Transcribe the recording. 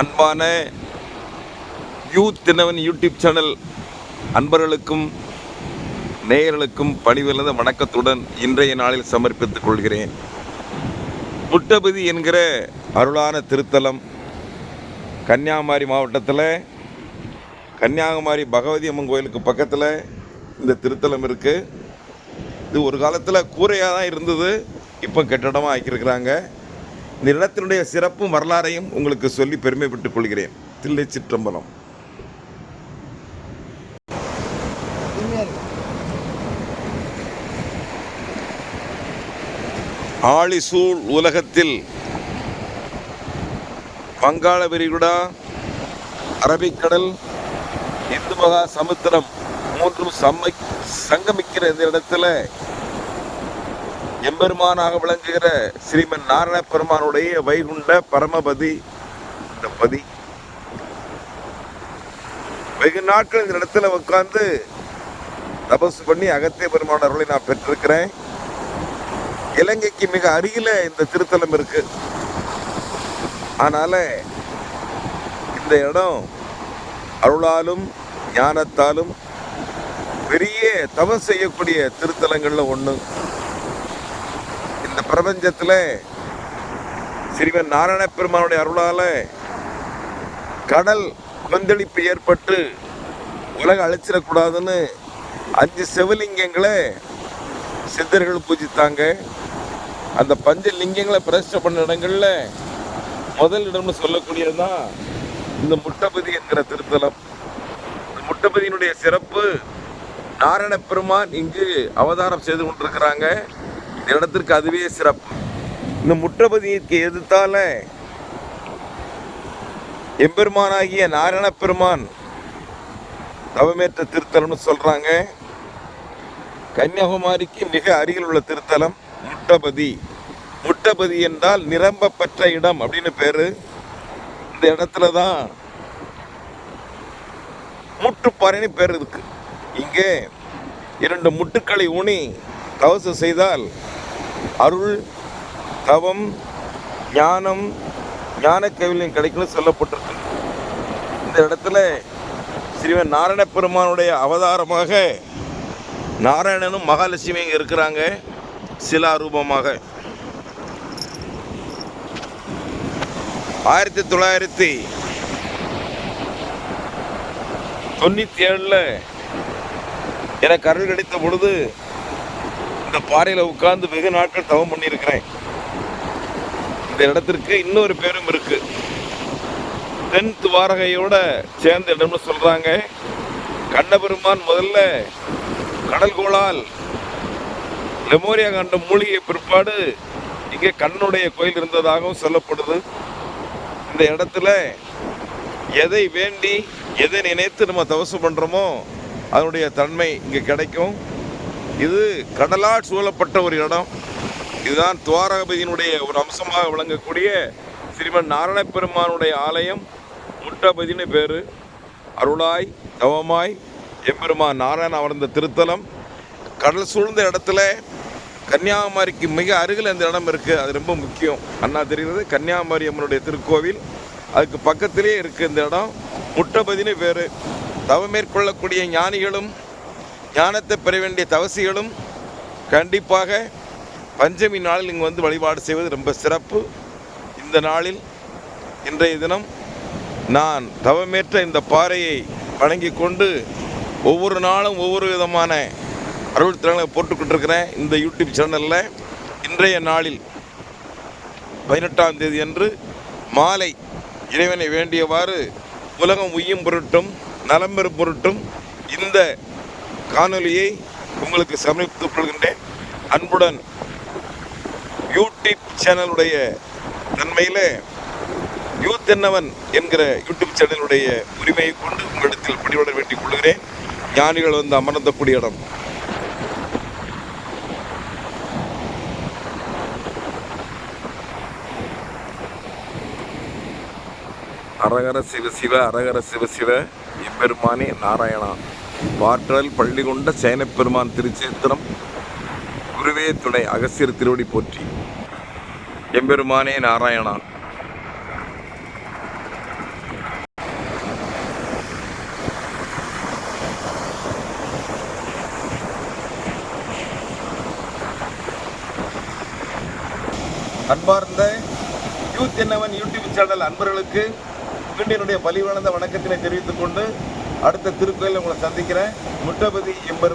அன்பான youth தினவன் YouTube channel அன்பர்களுக்கும் நேயர்களுக்கும் பணிவிழந்த வணக்கத்துடன் இன்றைய நாளில் சமர்ப்பித்துக் கொள்கிறேன். புட்டபதி என்கிற அருளான திருத்தலம் கன்னியாகுமரி மாவட்டத்தில் கன்னியாகுமரி பகவதி அம்மன் கோயிலுக்கு பக்கத்தில் இந்த திருத்தலம் இருக்குது இது ஒரு காலத்தில் கூரையாக தான் இருந்தது இப்போ கட்டடமாக ஆக்கியிருக்கிறாங்க. இந்த இடத்தினுடைய சிறப்பும் வரலாறையும் உங்களுக்கு சொல்லி பெருமைப்பட்டுக் கொள்கிறேன். தில்லை சிற்றம்பலம். ஆழிசூழ் உலகத்தில் வங்காள விரிகுடா அரபிக்கடல் இந்து மகா சமுத்திரம் மூன்றும் சம்மை சங்கமிக்கிற இந்த இடத்துல எம்பெருமானாக விளங்குகிற ஸ்ரீமன் நாராயண பெருமானுடைய வைகுண்ட பரமபதி இந்த பதி. வெகு நாட்கள் இந்த இடத்துல உட்கார்ந்து தபசு பண்ணி அகத்திய பெருமான அருளை நான் பெற்றிருக்கிறேன். இலங்கைக்கு மிக அருகில இந்த திருத்தலம் இருக்கு. அதனால இந்த இடம் அருளாலும் ஞானத்தாலும் பெரிய தவம் செய்யக்கூடிய திருத்தலங்கள்ல ஒன்று இந்த பிரபஞ்சத்தில் ஸ்ரீமன் நாராயண பெருமானுடைய அருளால் கடல் கொந்தளிப்பு ஏற்பட்டு உலக அழிச்சிடக்கூடாதுன்னு அஞ்சு சிவலிங்கங்களை சித்தர்கள் பூஜித்தாங்க. அந்த பஞ்ச லிங்கங்களை பிரதிஷ்டை பண்ண இடங்களில் முதல் இடம்னு சொல்லக்கூடியதுதான் இந்த முட்டபதி என்கிற திருத்தலம். இந்த முட்டபதியினுடைய சிறப்பு நாராயண பெருமான் இங்கு அவதாரம் செய்து கொண்டிருக்கிறாங்க. இந்த இடத்திற்கு அதுவே சிறப்பு. இந்த முற்றபதியிற்கு எதிர்த்தால எம்பெருமானாகிய நாராயண பெருமான் தவமேற்ற திருத்தலம்னு சொல்றாங்க. கன்னியாகுமரிக்கு மிக அருகில் உள்ள திருத்தலம் முட்டபதி முட்டபதி என்றால் நிரம்ப பெற்ற இடம் அப்படின்னு பேரு. இந்த இடத்துல தான் முட்டுப்பாறைன்னு பேர் இருக்கு. இங்கே இரண்டு முட்டுக்களை ஊனி தவசு செய்தால் அருள் தவம் ஞானம் ஞான கைவிலியம் கிடைக்கும்னு சொல்லப்பட்டிருக்கு. இந்த இடத்துல ஸ்ரீவன் நாராயண பெருமானுடைய அவதாரமாக நாராயணனும் மகாலட்சுமி இங்கே இருக்கிறாங்க சிலாரூபமாக. ஆயிரத்தி தொள்ளாயிரத்தி தொண்ணூற்றி ஏழில் எனக்கு அருள் கிடைத்த பொழுது இந்த பாறையில் உட்கார்ந்து வெகு நாட்கள் தவம் பண்ணியிருக்கிறேன். இந்த இடத்திற்கு இன்னொரு பேரும் இருக்கு. தென் துவாரகையோட சேர்ந்த இடம்னு சொல்றாங்க. கண்ணபெருமான் முதல்ல கடல்கோளால் லெமோரியா கண்ட மூலிகை பிற்பாடு இங்கே கண்ணுடைய கோயில் இருந்ததாகவும் சொல்லப்படுது. இந்த இடத்துல எதை வேண்டி எதை நினைத்து நம்ம தவசம் பண்ணுறோமோ அதனுடைய தன்மை இங்கே கிடைக்கும். இது கடலால் சூழப்பட்ட ஒரு இடம். இதுதான் துவாரகபதியினுடைய ஒரு அம்சமாக விளங்கக்கூடிய ஸ்ரீமன் நாராயண பெருமானுடைய ஆலயம். முட்டபதினு பேர். அருளாய் தவமாய் எம்பெருமான் நாராயண அமர்ந்த திருத்தலம். கடல் சூழ்ந்த இடத்துல கன்னியாகுமரிக்கு மிக அருகில் இந்த இடம் இருக்குது அது ரொம்ப முக்கியம். அண்ணா தெரிகிறது கன்னியாகுமரி அம்மனுடைய திருக்கோவில். அதுக்கு பக்கத்திலே இருக்குது இந்த இடம். முட்டபதினு பேர். தவம் மேற்கொள்ளக்கூடிய ஞானிகளும் ஞானத்தை பெற வேண்டிய தவசிகளும் கண்டிப்பாக பஞ்சமி நாளில் இங்கு வந்து வழிபாடு செய்வது ரொம்ப சிறப்பு. இந்த நாளில் இன்றைய தினம் நான் தவமேற்ற இந்த பாறையை வணங்கி கொண்டு ஒவ்வொரு நாளும் ஒவ்வொரு விதமான அருள் திறனை போட்டுக்கொண்டிருக்கிறேன் இந்த யூடியூப் சேனலில் இன்றைய நாளில் பதினெட்டாம் தேதி அன்று மாலை இறைவனை வேண்டியவாறு உலகம் உய்யும் பொருட்டும் நலம்பெறும் பொருட்டும் இந்த காணொலியை உங்களுக்கு சமர்ப்பித்துக் கொள்கின்றேன் அன்புடன் யூடியூப் சேனலுடைய நன்மையில் யூத் என்னவன் என்கிற யூடியூப் சேனலுடைய உரிமையை கொண்டு உங்களிடத்தில் பணிவிட வேண்டிக் கொள்கிறேன். ஞானிகள் வந்து அமர்ந்தக்கூடிய இடம். அரகர சிவ சிவ அரகர சிவ சிவ எம்பெருமானே நாராயணா. பாற்றல் பள்ளி கொண்ட சேனப்பெருமான் திருச்சேத்திரம் குருவே துணை அகசியர் திருவடி போற்றி. எம்பெருமானே நாராயணா. அன்பார்ந்த யூத் என்னவன் யூடியூப் சேனல் அன்பர்களுக்கு மீண்டும் என்னுடைய வலிவணந்த வணக்கத்தினை தெரிவித்துக் கொண்டு அடுத்த திருக்கோயிலில் உங்களை சந்திக்கிறேன். முட்டபதி எம்பர்